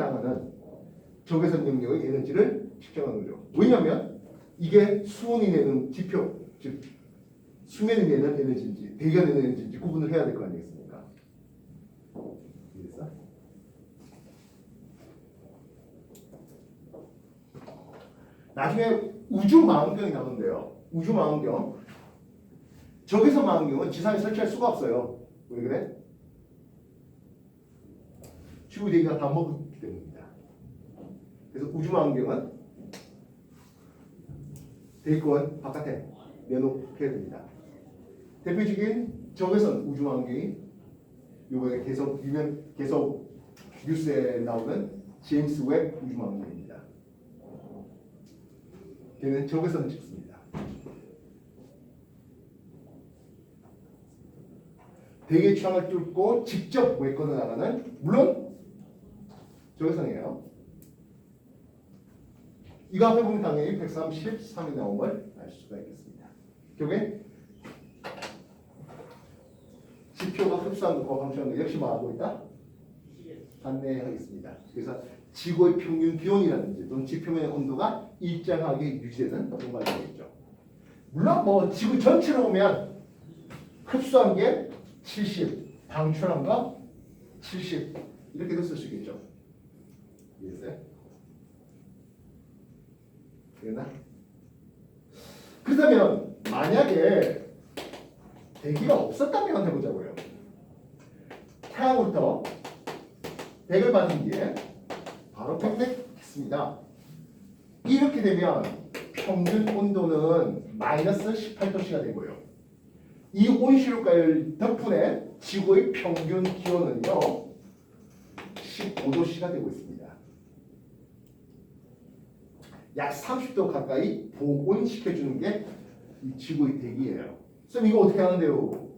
해당하는 적외선 영역의 에너지를 측정하는 거죠. 왜냐하면 이게 수온이 내는 지표, 즉 수면이 내는 에너지인지 대기가 내는 에너지인지 구분을 해야 될 거 아니겠습니까? 이해됐어? 나중에 우주 망원경이 나오는데요. 우주 망원경. 적외선 망원경은 지상에 설치할 수가 없어요. 왜 그래? 지구 대기가 다 먹 때문입니다. 그래서 우주 망원경은 대기권 바깥에 내놓게 됩니다. 대표적인 적외선 우주 망원경이 이번에 계속 유명 계속 뉴스에 나오는 제임스 웹 우주 망원경입니다. 걔는 적외선을 찍습니다. 대기의 취향을 뚫고 직접 외권을 나가는 물론 적외선이에요. 이거 앞에 보면 당연히 133이 나온 걸알 수가 있겠습니다. 결국에 지표가 흡수하는 것과 방출하는 것 역시 말하고 있다. 안내하겠습니다. 그래서 지구의 평균 기온이라든지 또는 지표면의 온도가 일정하게 유지되는 그런 걸 되겠죠. 물론 뭐 지구 전체로 보면 흡수한 게 70, 방출한 거 70 이렇게도 쓸 수 있겠죠. 이해했어요? 되나? 그렇다면 만약에 대기가 없었다면 해보자고요. 태양으로부터 백을 받은 뒤에 바로 팽팽했습니다. 이렇게 되면 평균 온도는 마이너스 18도씨가 되고요. 이 온실효과열 덕분에 지구의 평균 기온은요 15도씨가 되고 있습니다. 약 30도 가까이 보온시켜주는 게이 지구의 대기예요. 쌤 이거 어떻게 하는데요?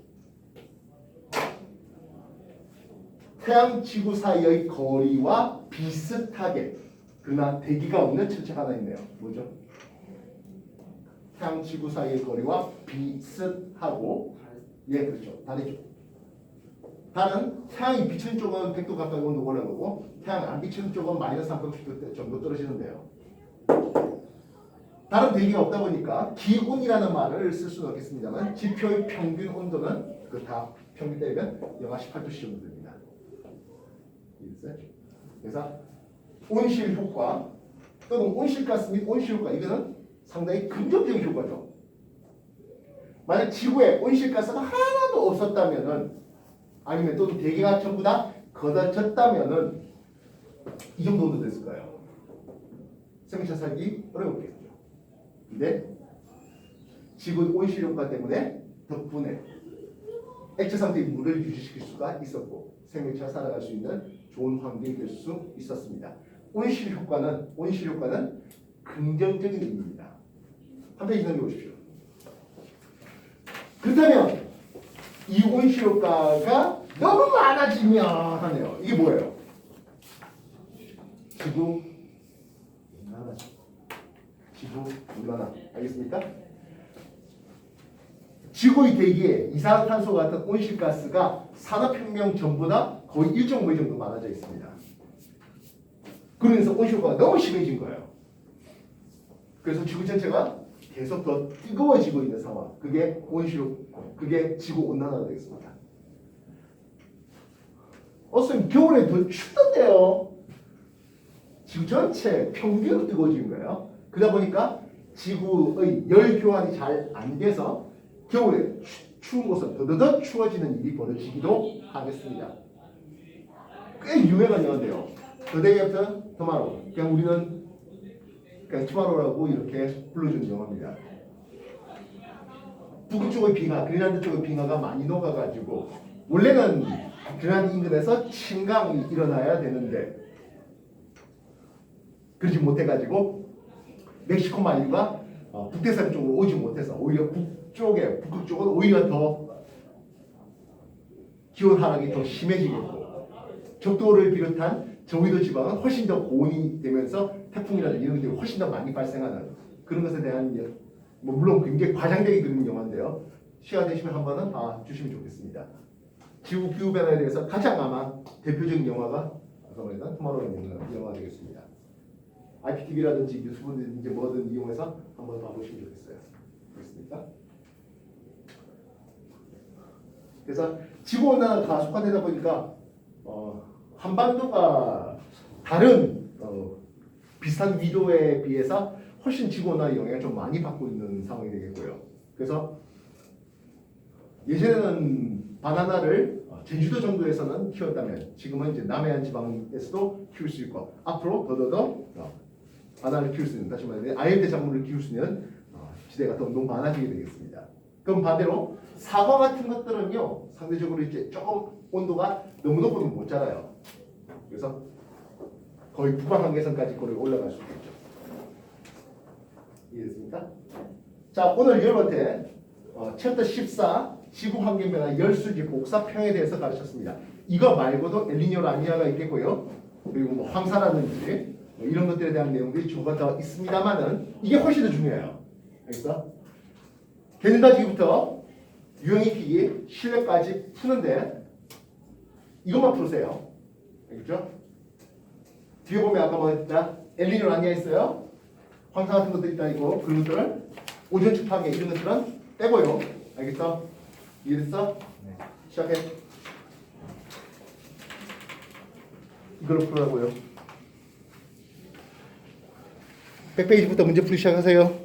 태양 지구 사이의 거리와 비슷하게 그러나 대기가 없는 철체가 하나 있네요. 뭐죠? 태양 지구 사이의 거리와 비슷하고 예 그렇죠. 다르죠. 달은 태양이 비치는 쪽은 100도 가까이 온도 올라가고 태양 안 비치는 쪽은 마이너스 3.10도 정도 떨어지는데요. 다른 대기가 없다 보니까 기온이라는 말을 쓸 수는 없겠습니다만 지표의 평균 온도는 그 다 평균 때리면 영하 18도씨 정도 됩니다. 그래서 온실 효과 또는 온실가스 및 온실 효과 이거는 상당히 긍정적인 효과죠. 만약 지구에 온실가스가 하나도 없었다면은 아니면 또는 대기가 전부 다 걷어졌다면은 이 정도 온도 됐을 거예요. 생명체 살기 어려웠겠죠. 근데 지구 온실 효과 때문에 덕분에 액체 상태의 물을 유지시킬 수가 있었고 생명체가 살아갈 수 있는 좋은 환경이 될 수 있었습니다. 온실 효과는 온실 효과는 긍정적인 의미입니다. 한 페이지 넘겨보십시오. 그렇다면 이 온실 효과가 너무 많아지면 하네요. 이게 뭐예요? 지구 온난화. 지구 온난화. 알겠습니까? 지구의 대기에 이산화탄소 같은 온실가스가 산업혁명 전보다 거의 1.5배 정도 많아져 있습니다. 그러면서 온실가가 너무 심해진 거예요. 그래서 지구 전체가 계속 더 뜨거워지고 있는 상황. 그게 온실, 그게 지구 온난화가 되겠습니다. 어선 겨울에 더 춥던데요. 지구 전체 평균으로 뜨거워지는 거예요. 그러다 보니까 지구의 열 교환이 잘 안 돼서 겨울에 추, 추운 곳은 더더더 추워지는 일이 벌어지기도 하겠습니다. 꽤 유명한 영화인데요. The Day After Tomorrow. 그냥 우리는 그냥 투마로우라고 이렇게 불러주는 영화입니다. 북극 쪽의 빙하, 그린란드 쪽의 빙하가 많이 녹아가지고 원래는 그린란드 인근에서 침강이 일어나야 되는데 그러지 못해가지고 멕시코 만류가 어, 북대서양 쪽으로 오지 못해서 오히려 북쪽에 북극 쪽은 오히려 더 기온 하락이 더 심해지겠고 적도를 비롯한 저위도 지방은 훨씬 더 고온이 되면서 태풍이라든지 이런 것들이 훨씬 더 많이 발생하는 그런 것에 대한 여- 뭐 물론 굉장히 과장되게 그리는 영화인데요. 시간 되시면 한번은 봐 주시면 좋겠습니다. 지구 기후 변화에 대해서 가장 아마 대표적인 영화가 아까 말했던 투마로우는 영화 되겠습니다. IPTV라든지 유튜브든지 뭐든 이용해서 한번 봐보시면 좋겠어요. 그렇습니까? 그래서 지구 온난화가 가속화되다 보니까 어, 한반도가 다른 어, 비슷한 위도에 비해서 훨씬 지구 온난화 영향을 좀 많이 받고 있는 상황이 되겠고요. 그래서 예전에는 바나나를 어, 제주도 정도에서는 키웠다면 지금은 이제 남해안 지방에서도 키울 수 있고 앞으로 더더더 어, 바나나를 키울 수 있는 다시 말해 아열대 작물을 키울 수 있는 어, 시대가 점점 많아지게 되겠습니다. 그럼 반대로 사과 같은 것들은요 상대적으로 이제 조금 온도가 너무 높으면 못 자라요. 그래서 거의 북방 한계선까지 거의 올라갈 수 있겠죠. 이해됐습니까? 자 오늘 여러분한테 어, 챕터 14 지구 환경 변화 열수지 복사평에 대해서 가르쳤습니다. 이거 말고도 엘니뇨 라니아가 있겠고요. 그리고 뭐 황사라든지 뭐 이런 것들에 대한 내용들이 조금 더 있습니다만은 이게 훨씬 더 중요해요. 알겠어? 개는다지기부터 유형이 피기 실내까지 푸는데 이것만 풀으세요. 알겠죠? 뒤에 보면 아까 뭐 했다? 엘니뇨 라니아 있어요. 황사 같은 것들 있다 있고 그런 것들을 오전 축파계 이런 것들은 빼고요. 알겠어? 이해됐어? 네. 시작해. 이걸로 풀라고요. 100페이지부터 문제 풀이 시작하세요.